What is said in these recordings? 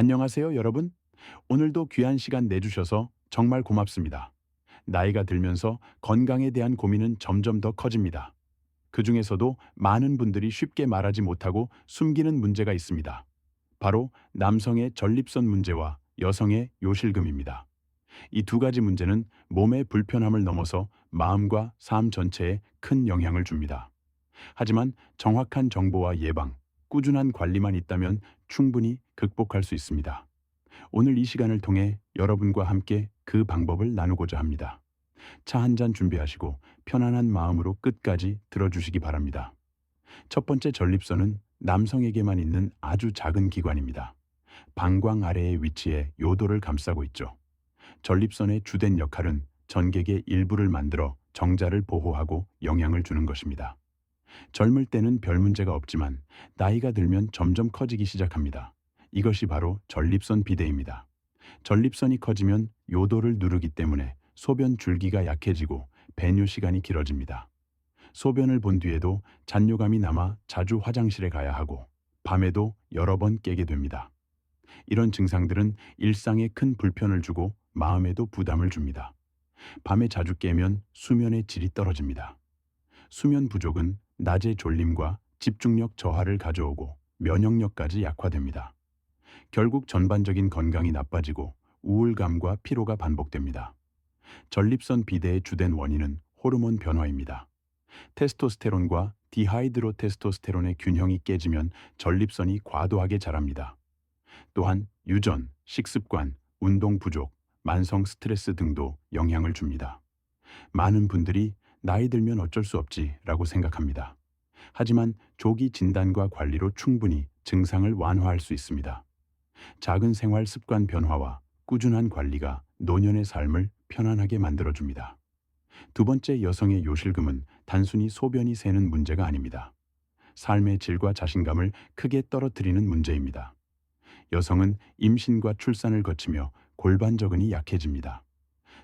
안녕하세요, 여러분. 오늘도 귀한 시간 내주셔서 정말 고맙습니다. 나이가 들면서 건강에 대한 고민은 점점 더 커집니다. 그 중에서도 많은 분들이 쉽게 말하지 못하고 숨기는 문제가 있습니다. 바로 남성의 전립선 문제와 여성의 요실금입니다. 이 두 가지 문제는 몸의 불편함을 넘어서 마음과 삶 전체에 큰 영향을 줍니다. 하지만 정확한 정보와 예방, 꾸준한 관리만 있다면 충분히 극복할 수 있습니다. 오늘 이 시간을 통해 여러분과 함께 그 방법을 나누고자 합니다. 차 한 잔 준비하시고 편안한 마음으로 끝까지 들어주시기 바랍니다. 첫 번째 전립선은 남성에게만 있는 아주 작은 기관입니다. 방광 아래에 위치해 요도를 감싸고 있죠. 전립선의 주된 역할은 전객의 일부를 만들어 정자를 보호하고 영향을 주는 것입니다. 젊을 때는 별 문제가 없지만 나이가 들면 점점 커지기 시작합니다. 이것이 바로 전립선 비대입니다. 전립선이 커지면 요도를 누르기 때문에 소변 줄기가 약해지고 배뇨 시간이 길어집니다. 소변을 본 뒤에도 잔뇨감이 남아 자주 화장실에 가야 하고 밤에도 여러 번 깨게 됩니다. 이런 증상들은 일상에 큰 불편을 주고 마음에도 부담을 줍니다. 밤에 자주 깨면 수면의 질이 떨어집니다. 수면 부족은 낮의 졸림과 집중력 저하를 가져오고 면역력까지 약화됩니다. 결국 전반적인 건강이 나빠지고 우울감과 피로가 반복됩니다. 전립선 비대의 주된 원인은 호르몬 변화입니다. 테스토스테론과 디하이드로테스토스테론의 균형이 깨지면 전립선이 과도하게 자랍니다. 또한 유전, 식습관, 운동 부족, 만성 스트레스 등도 영향을 줍니다. 많은 분들이 나이 들면 어쩔 수 없지라고 생각합니다. 하지만 조기 진단과 관리로 충분히 증상을 완화할 수 있습니다. 작은 생활 습관 변화와 꾸준한 관리가 노년의 삶을 편안하게 만들어줍니다. 두 번째 여성의 요실금은 단순히 소변이 새는 문제가 아닙니다. 삶의 질과 자신감을 크게 떨어뜨리는 문제입니다. 여성은 임신과 출산을 거치며 골반 저근이 약해집니다.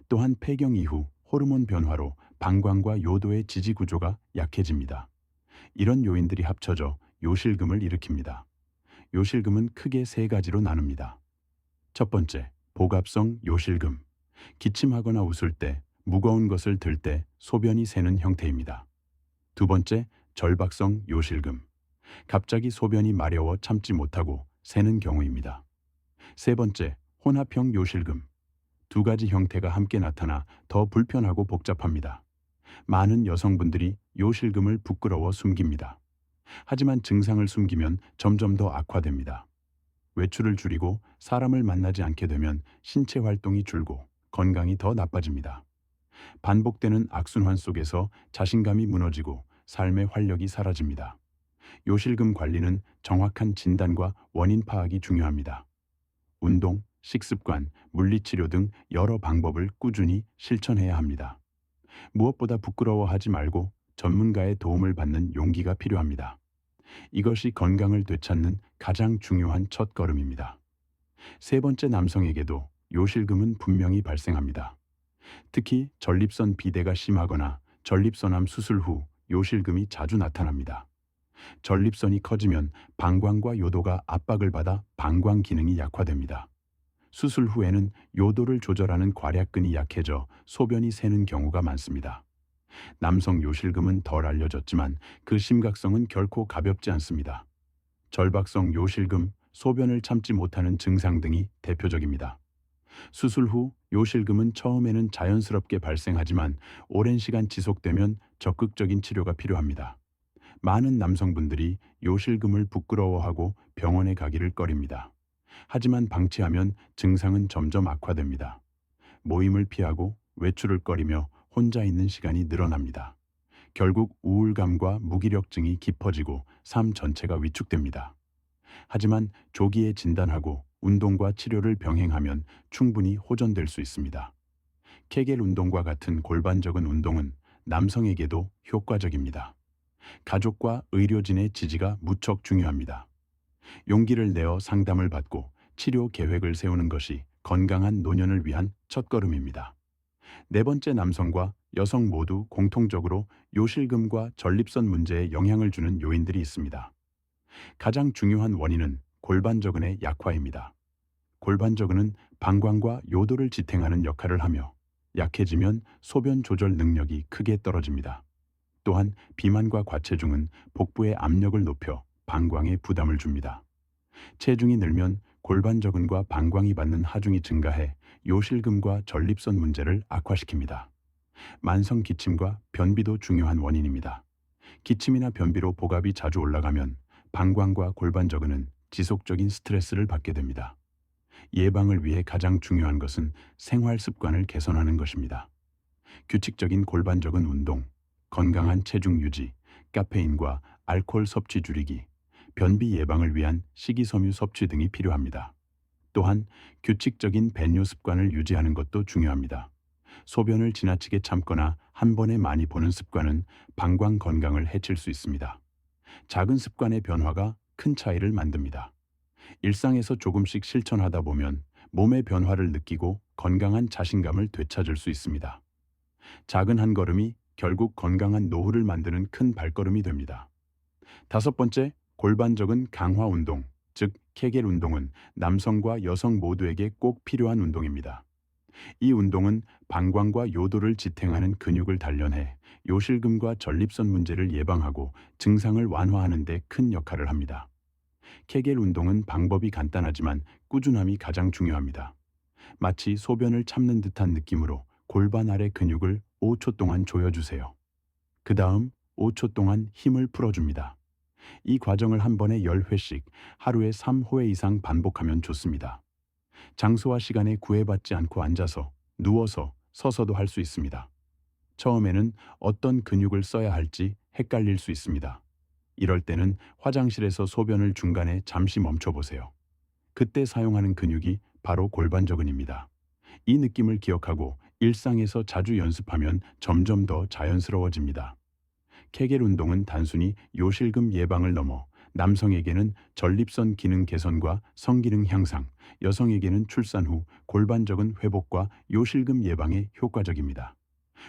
또한 폐경 이후 호르몬 변화로 방광과 요도의 지지 구조가 약해집니다. 이런 요인들이 합쳐져 요실금을 일으킵니다. 요실금은 크게 세 가지로 나눕니다. 첫 번째, 복압성 요실금. 기침하거나 웃을 때, 무거운 것을 들 때 소변이 새는 형태입니다. 두 번째, 절박성 요실금. 갑자기 소변이 마려워 참지 못하고 새는 경우입니다. 세 번째, 혼합형 요실금. 두 가지 형태가 함께 나타나 더 불편하고 복잡합니다. 많은 여성분들이 요실금을 부끄러워 숨깁니다. 하지만 증상을 숨기면 점점 더 악화됩니다. 외출을 줄이고 사람을 만나지 않게 되면 신체 활동이 줄고 건강이 더 나빠집니다. 반복되는 악순환 속에서 자신감이 무너지고 삶의 활력이 사라집니다. 요실금 관리는 정확한 진단과 원인 파악이 중요합니다. 운동, 식습관, 물리치료 등 여러 방법을 꾸준히 실천해야 합니다. 무엇보다 부끄러워하지 말고 전문가의 도움을 받는 용기가 필요합니다. 이것이 건강을 되찾는 가장 중요한 첫 걸음입니다. 세 번째 남성에게도 요실금은 분명히 발생합니다. 특히 전립선 비대가 심하거나 전립선암 수술 후 요실금이 자주 나타납니다. 전립선이 커지면 방광과 요도가 압박을 받아 방광 기능이 약화됩니다. 수술 후에는 요도를 조절하는 괄약근이 약해져 소변이 새는 경우가 많습니다. 남성 요실금은 덜 알려졌지만 그 심각성은 결코 가볍지 않습니다. 절박성 요실금, 소변을 참지 못하는 증상 등이 대표적입니다. 수술 후 요실금은 처음에는 자연스럽게 발생하지만 오랜 시간 지속되면 적극적인 치료가 필요합니다. 많은 남성분들이 요실금을 부끄러워하고 병원에 가기를 꺼립니다. 하지만 방치하면 증상은 점점 악화됩니다. 모임을 피하고 외출을 꺼리며 혼자 있는 시간이 늘어납니다. 결국 우울감과 무기력증이 깊어지고 삶 전체가 위축됩니다. 하지만 조기에 진단하고 운동과 치료를 병행하면 충분히 호전될 수 있습니다. 케겔 운동과 같은 골반적인 운동은 남성에게도 효과적입니다. 가족과 의료진의 지지가 무척 중요합니다. 용기를 내어 상담을 받고 치료 계획을 세우는 것이 건강한 노년을 위한 첫걸음입니다. 네 번째 남성과 여성 모두 공통적으로 요실금과 전립선 문제에 영향을 주는 요인들이 있습니다. 가장 중요한 원인은 골반저근의 약화입니다. 골반저근은 방광과 요도를 지탱하는 역할을 하며 약해지면 소변 조절 능력이 크게 떨어집니다. 또한 비만과 과체중은 복부의 압력을 높여 방광에 부담을 줍니다. 체중이 늘면 골반저근과 방광이 받는 하중이 증가해 요실금과 전립선 문제를 악화시킵니다. 만성 기침과 변비도 중요한 원인입니다. 기침이나 변비로 복압이 자주 올라가면 방광과 골반저근은 지속적인 스트레스를 받게 됩니다. 예방을 위해 가장 중요한 것은 생활 습관을 개선하는 것입니다. 규칙적인 골반적은 운동, 건강한 체중 유지, 카페인과 알코올 섭취 줄이기, 변비 예방을 위한 식이섬유 섭취 등이 필요합니다. 또한 규칙적인 배뇨 습관을 유지하는 것도 중요합니다. 소변을 지나치게 참거나 한 번에 많이 보는 습관은 방광 건강을 해칠 수 있습니다. 작은 습관의 변화가 큰 차이를 만듭니다. 일상에서 조금씩 실천하다 보면 몸의 변화를 느끼고 건강한 자신감을 되찾을 수 있습니다. 작은 한 걸음이 결국 건강한 노후를 만드는 큰 발걸음이 됩니다. 다섯 번째, 골반적은 강화 운동, 즉 케겔 운동은 남성과 여성 모두에게 꼭 필요한 운동입니다. 이 운동은 방광과 요도를 지탱하는 근육을 단련해 요실금과 전립선 문제를 예방하고 증상을 완화하는 데 큰 역할을 합니다. 케겔 운동은 방법이 간단하지만 꾸준함이 가장 중요합니다. 마치 소변을 참는 듯한 느낌으로 골반 아래 근육을 5초 동안 조여주세요. 그 다음 5초 동안 힘을 풀어줍니다. 이 과정을 한 번에 10회씩 하루에 3회 이상 반복하면 좋습니다. 장소와 시간에 구애받지 않고 앉아서, 누워서, 서서도 할 수 있습니다. 처음에는 어떤 근육을 써야 할지 헷갈릴 수 있습니다. 이럴 때는 화장실에서 소변을 중간에 잠시 멈춰보세요. 그때 사용하는 근육이 바로 골반저근입니다. 이 느낌을 기억하고 일상에서 자주 연습하면 점점 더 자연스러워집니다. 케겔 운동은 단순히 요실금 예방을 넘어 남성에게는 전립선 기능 개선과 성기능 향상, 여성에게는 출산 후 골반적은 회복과 요실금 예방에 효과적입니다.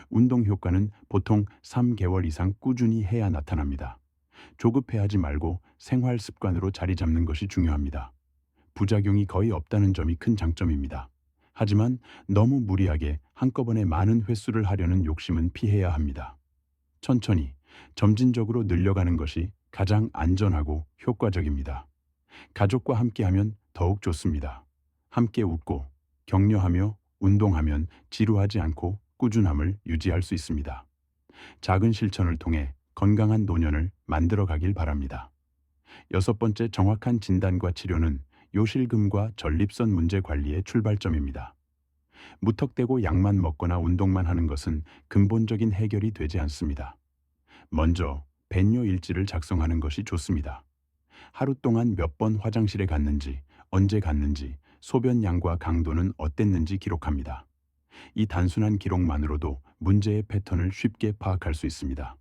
운동 효과는 보통 3개월 이상 꾸준히 해야 나타납니다. 조급해하지 말고 생활 습관으로 자리 잡는 것이 중요합니다. 부작용이 거의 없다는 점이 큰 장점입니다. 하지만 너무 무리하게 한꺼번에 많은 횟수를 하려는 욕심은 피해야 합니다. 천천히, 점진적으로 늘려가는 것이 가장 안전하고 효과적입니다. 가족과 함께하면 더욱 좋습니다. 함께 웃고 격려하며 운동하면 지루하지 않고 꾸준함을 유지할 수 있습니다. 작은 실천을 통해 건강한 노년을 만들어 가길 바랍니다. 여섯 번째 정확한 진단과 치료는 요실금과 전립선 문제 관리의 출발점입니다. 무턱대고 약만 먹거나 운동만 하는 것은 근본적인 해결이 되지 않습니다. 먼저 배뇨 일지를 작성하는 것이 좋습니다. 하루 동안 몇 번 화장실에 갔는지, 언제 갔는지, 소변 양과 강도는 어땠는지 기록합니다. 이 단순한 기록만으로도 문제의 패턴을 쉽게 파악할 수 있습니다.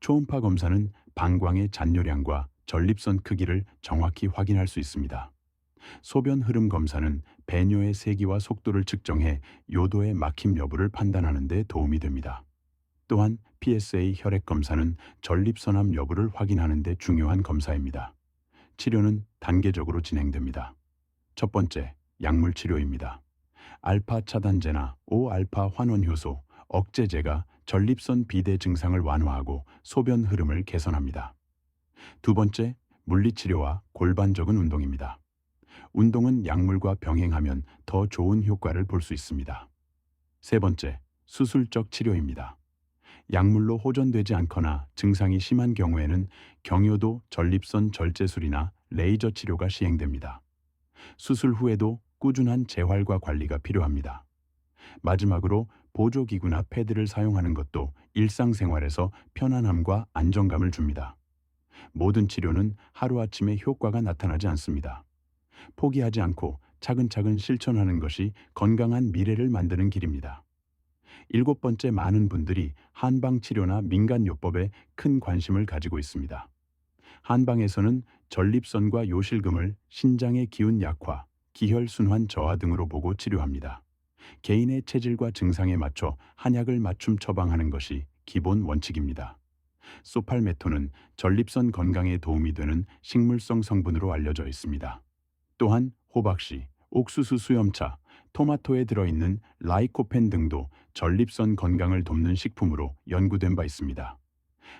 초음파 검사는 방광의 잔뇨량과 전립선 크기를 정확히 확인할 수 있습니다. 소변 흐름 검사는 배뇨의 세기와 속도를 측정해 요도의 막힘 여부를 판단하는 데 도움이 됩니다. 또한 PSA 혈액 검사는 전립선암 여부를 확인하는 데 중요한 검사입니다. 치료는 단계적으로 진행됩니다. 첫 번째, 약물 치료입니다. 알파 차단제나 5알파 환원 효소, 억제제가 전립선 비대 증상을 완화하고 소변 흐름을 개선합니다. 두 번째, 물리치료와 골반적은 운동입니다. 운동은 약물과 병행하면 더 좋은 효과를 볼 수 있습니다. 세 번째, 수술적 치료입니다. 약물로 호전되지 않거나 증상이 심한 경우에는 경요도 전립선 절제술이나 레이저 치료가 시행됩니다. 수술 후에도 꾸준한 재활과 관리가 필요합니다. 마지막으로 보조기구나 패드를 사용하는 것도 일상생활에서 편안함과 안정감을 줍니다. 모든 치료는 하루아침에 효과가 나타나지 않습니다. 포기하지 않고 차근차근 실천하는 것이 건강한 미래를 만드는 길입니다. 일곱 번째 많은 분들이 한방치료나 민간요법에 큰 관심을 가지고 있습니다. 한방에서는 전립선과 요실금을 신장의 기운 약화, 기혈순환 저하 등으로 보고 치료합니다. 개인의 체질과 증상에 맞춰 한약을 맞춤 처방하는 것이 기본 원칙입니다. 소팔메토는 전립선 건강에 도움이 되는 식물성 성분으로 알려져 있습니다. 또한 호박씨, 옥수수 수염차, 토마토에 들어있는 라이코펜 등도 전립선 건강을 돕는 식품으로 연구된 바 있습니다.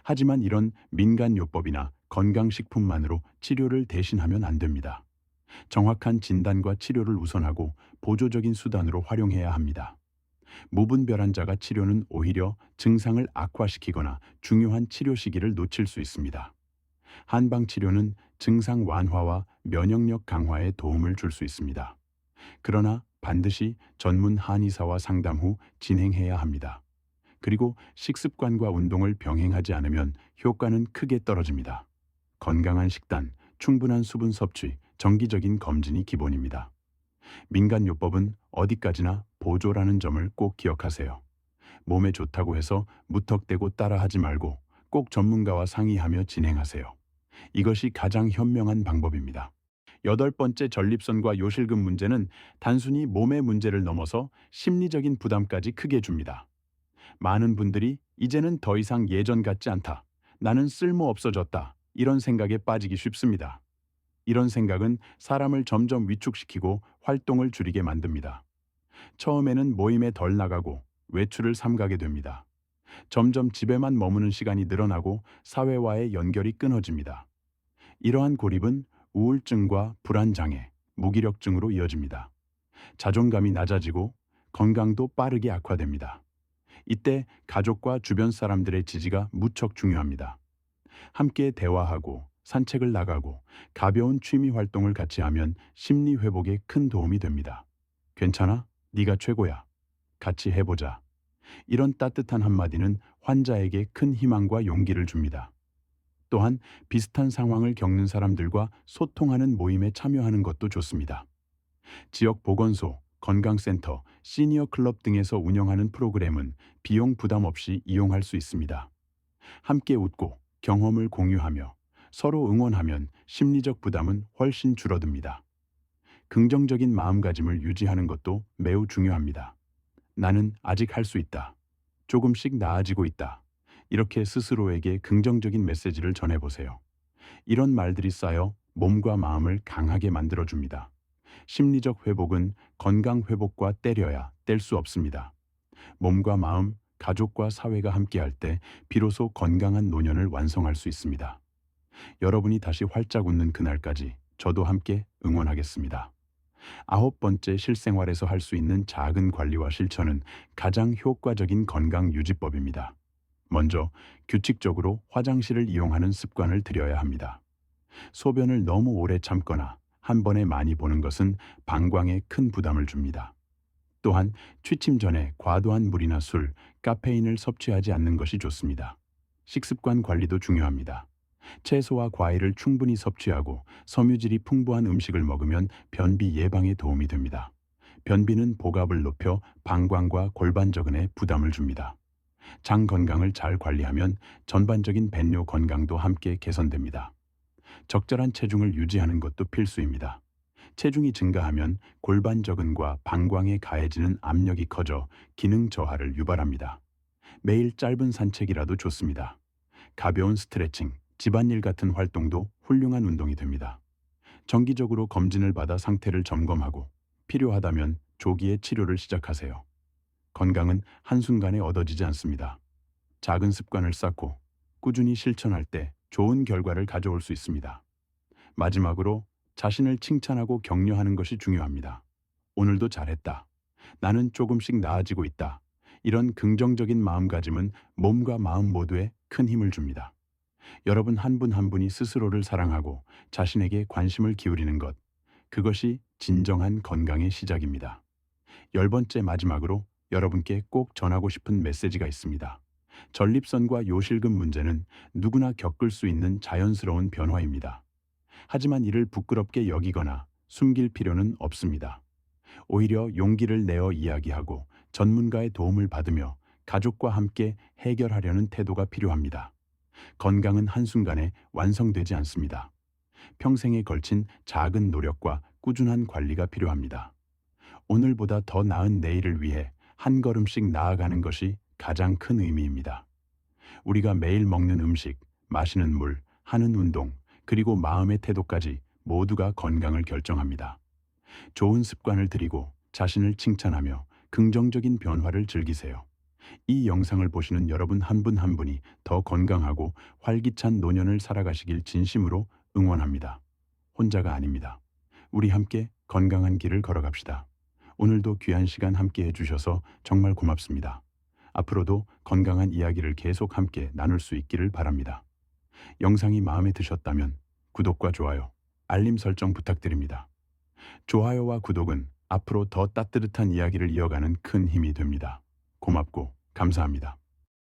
하지만 이런 민간요법이나 건강식품만으로 치료를 대신하면 안 됩니다. 정확한 진단과 치료를 우선하고 보조적인 수단으로 활용해야 합니다. 무분별환자가 치료는 오히려 증상을 악화시키거나 중요한 치료 시기를 놓칠 수 있습니다. 한방 치료는 증상 완화와 면역력 강화에 도움을 줄 수 있습니다. 그러나 반드시 전문 한의사와 상담 후 진행해야 합니다. 그리고 식습관과 운동을 병행하지 않으면 효과는 크게 떨어집니다. 건강한 식단, 충분한 수분 섭취, 정기적인 검진이 기본입니다. 민간요법은 어디까지나 보조라는 점을 꼭 기억하세요. 몸에 좋다고 해서 무턱대고 따라하지 말고 꼭 전문가와 상의하며 진행하세요. 이것이 가장 현명한 방법입니다. 여덟 번째 전립선과 요실금 문제는 단순히 몸의 문제를 넘어서 심리적인 부담까지 크게 줍니다. 많은 분들이 이제는 더 이상 예전 같지 않다. 나는 쓸모 없어졌다. 이런 생각에 빠지기 쉽습니다. 이런 생각은 사람을 점점 위축시키고 활동을 줄이게 만듭니다. 처음에는 모임에 덜 나가고 외출을 삼가게 됩니다. 점점 집에만 머무는 시간이 늘어나고 사회와의 연결이 끊어집니다. 이러한 고립은 우울증과 불안장애, 무기력증으로 이어집니다. 자존감이 낮아지고 건강도 빠르게 악화됩니다. 이때 가족과 주변 사람들의 지지가 무척 중요합니다. 함께 대화하고 산책을 나가고 가벼운 취미 활동을 같이 하면 심리 회복에 큰 도움이 됩니다. 괜찮아? 네가 최고야. 같이 해보자. 이런 따뜻한 한마디는 환자에게 큰 희망과 용기를 줍니다. 또한 비슷한 상황을 겪는 사람들과 소통하는 모임에 참여하는 것도 좋습니다. 지역 보건소, 건강센터, 시니어 클럽 등에서 운영하는 프로그램은 비용 부담 없이 이용할 수 있습니다. 함께 웃고 경험을 공유하며 서로 응원하면 심리적 부담은 훨씬 줄어듭니다. 긍정적인 마음가짐을 유지하는 것도 매우 중요합니다. 나는 아직 할 수 있다. 조금씩 나아지고 있다. 이렇게 스스로에게 긍정적인 메시지를 전해보세요. 이런 말들이 쌓여 몸과 마음을 강하게 만들어줍니다. 심리적 회복은 건강 회복과 때려야 뗄 수 없습니다. 몸과 마음, 가족과 사회가 함께할 때 비로소 건강한 노년을 완성할 수 있습니다. 여러분이 다시 활짝 웃는 그날까지 저도 함께 응원하겠습니다. 아홉 번째 실생활에서 할 수 있는 작은 관리와 실천은 가장 효과적인 건강 유지법입니다. 먼저 규칙적으로 화장실을 이용하는 습관을 들여야 합니다. 소변을 너무 오래 참거나 한 번에 많이 보는 것은 방광에 큰 부담을 줍니다. 또한 취침 전에 과도한 물이나 술, 카페인을 섭취하지 않는 것이 좋습니다. 식습관 관리도 중요합니다. 채소와 과일을 충분히 섭취하고 섬유질이 풍부한 음식을 먹으면 변비 예방에 도움이 됩니다. 변비는 복압을 높여 방광과 골반 저근에 부담을 줍니다. 장 건강을 잘 관리하면 전반적인 벤뇨 건강도 함께 개선됩니다. 적절한 체중을 유지하는 것도 필수입니다. 체중이 증가하면 골반 저근과 방광에 가해지는 압력이 커져 기능 저하를 유발합니다. 매일 짧은 산책이라도 좋습니다. 가벼운 스트레칭, 집안일 같은 활동도 훌륭한 운동이 됩니다. 정기적으로 검진을 받아 상태를 점검하고 필요하다면 조기에 치료를 시작하세요. 건강은 한순간에 얻어지지 않습니다. 작은 습관을 쌓고 꾸준히 실천할 때 좋은 결과를 가져올 수 있습니다. 마지막으로 자신을 칭찬하고 격려하는 것이 중요합니다. 오늘도 잘했다. 나는 조금씩 나아지고 있다. 이런 긍정적인 마음가짐은 몸과 마음 모두에 큰 힘을 줍니다. 여러분 한 분한 분이 스스로를 사랑하고 자신에게 관심을 기울이는 것, 그것이 진정한 건강의 시작입니다. 열 번째 마지막으로 여러분께 꼭 전하고 싶은 메시지가 있습니다. 전립선과 요실금 문제는 누구나 겪을 수 있는 자연스러운 변화입니다. 하지만 이를 부끄럽게 여기거나 숨길 필요는 없습니다. 오히려 용기를 내어 이야기하고 전문가의 도움을 받으며 가족과 함께 해결하려는 태도가 필요합니다. 건강은 한순간에 완성되지 않습니다. 평생에 걸친 작은 노력과 꾸준한 관리가 필요합니다. 오늘보다 더 나은 내일을 위해 한 걸음씩 나아가는 것이 가장 큰 의미입니다. 우리가 매일 먹는 음식, 마시는 물, 하는 운동, 그리고 마음의 태도까지 모두가 건강을 결정합니다. 좋은 습관을 들이고 자신을 칭찬하며 긍정적인 변화를 즐기세요. 이 영상을 보시는 여러분 한 분한 분이 더 건강하고 활기찬 노년을 살아가시길 진심으로 응원합니다. 혼자가 아닙니다. 우리 함께 건강한 길을 걸어갑시다. 오늘도 귀한 시간 함께 해주셔서 정말 고맙습니다. 앞으로도 건강한 이야기를 계속 함께 나눌 수 있기를 바랍니다. 영상이 마음에 드셨다면 구독과 좋아요, 알림 설정 부탁드립니다. 좋아요와 구독은 앞으로 더 따뜻한 이야기를 이어가는 큰 힘이 됩니다. 고맙고 감사합니다.